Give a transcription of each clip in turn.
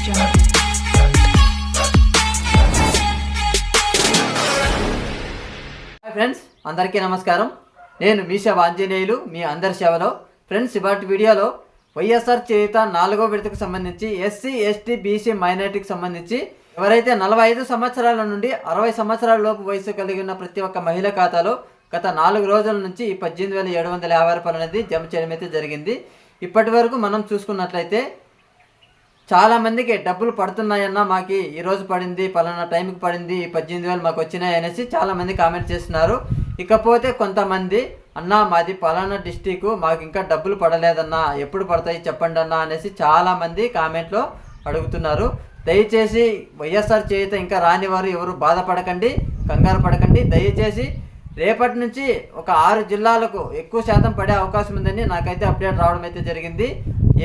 Hi friends అందరికీ నమస్కారం. నేను మీషా ఆంజనేయులు మీ అందరి సేవలో. ఫ్రెండ్స్ ఇవాటి వీడియోలో వైఎస్ఆర్ చేత నాలుగో విడతకు సంబంధించి ఎస్సీ ఎస్టీ బీసీ మైనారిటీకి సంబంధించి ఎవరైతే నలభై ఐదు సంవత్సరాల నుండి అరవై సంవత్సరాల లోపు వయసు కలిగి ఉన్న ప్రతి ఒక్క మహిళ ఖాతాలో గత నాలుగు రోజుల నుంచి ఈ పద్దెనిమిది వేల ఏడు వందల యాభై రూపాయలు అనేది జమ చేయడం అయితే జరిగింది. ఇప్పటి వరకు మనం చూసుకున్నట్లయితే చాలామందికి డబ్బులు పడుతున్నాయన్నా మాకు ఈరోజు పడింది పలానా టైంకి పడింది పద్దెనిమిది వేలు మాకు వచ్చినాయి అనేసి చాలామంది కామెంట్ చేస్తున్నారు. ఇకపోతే కొంతమంది అన్నా మాది పలానా డిస్టిక్ మాకు ఇంకా డబ్బులు పడలేదన్నా ఎప్పుడు పడతాయి చెప్పండి అన్నా అనేసి చాలామంది కామెంట్లో అడుగుతున్నారు. దయచేసి వైఎస్ఆర్ చేయుత ఇంకా రాని వారు ఎవరు బాధపడకండి కంగారు పడకండి. దయచేసి రేపటి నుంచి ఒక ఆరు జిల్లాలకు ఎక్కువ శాతం పడే అవకాశం ఉందని నాకైతే అప్డేట్ రావడం అయితే జరిగింది.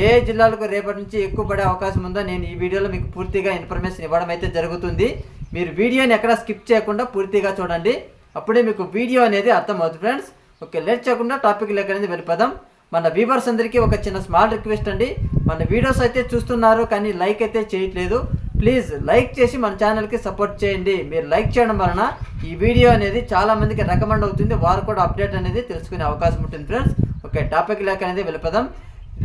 ఏ జిల్లాలకు రేపటి నుంచి ఎక్కువ పడే అవకాశం ఉందో నేను ఈ వీడియోలో మీకు పూర్తిగా ఇన్ఫర్మేషన్ ఇవ్వడం అయితే జరుగుతుంది. మీరు వీడియోని ఎక్కడ స్కిప్ చేయకుండా పూర్తిగా చూడండి. అప్పుడే మీకు వీడియో అనేది అర్థమవుతుంది ఫ్రెండ్స్. ఓకే లేట్ చేయకుండా టాపిక్ లెక్క అనేది వెళ్ళిపోదాం. మన వ్యూవర్స్ అందరికీ ఒక చిన్న స్మాల్ రిక్వెస్ట్ అండి. మన వీడియోస్ అయితే చూస్తున్నారు కానీ లైక్ అయితే చేయట్లేదు. ప్లీజ్ లైక్ చేసి మన ఛానల్కి సపోర్ట్ చేయండి. మీరు లైక్ చేయడం వలన ఈ వీడియో అనేది చాలామందికి రికమెండ్ అవుతుంది. వారు కూడా అప్డేట్ అనేది తెలుసుకునే అవకాశం ఉంటుంది ఫ్రెండ్స్. ఓకే టాపిక్ లెక్క అనేది వెళ్ళిపోదాం.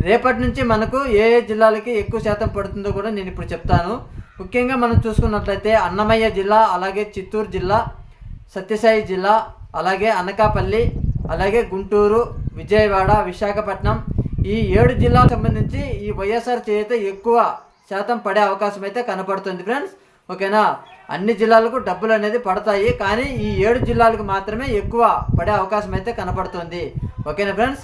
రేపటి నుంచి మనకు ఏ ఏ జిల్లాలకి ఎక్కువ శాతం పడుతుందో కూడా నేను ఇప్పుడు చెప్తాను. ముఖ్యంగా మనం చూసుకున్నట్లయితే అన్నమయ్య జిల్లా అలాగే చిత్తూరు జిల్లా సత్యసాయి జిల్లా అలాగే అనకాపల్లి అలాగే గుంటూరు విజయవాడ విశాఖపట్నం ఈ ఏడు జిల్లాలకు సంబంధించి ఈ వైఎస్ఆర్ చేత ఎక్కువ శాతం పడే అవకాశం అయితే కనపడుతుంది ఫ్రెండ్స్. ఓకేనా? అన్ని జిల్లాలకు డబ్బులు అనేది పడతాయి కానీ ఈ ఏడు జిల్లాలకు మాత్రమే ఎక్కువ పడే అవకాశం అయితే కనపడుతుంది. ఓకేనా ఫ్రెండ్స్?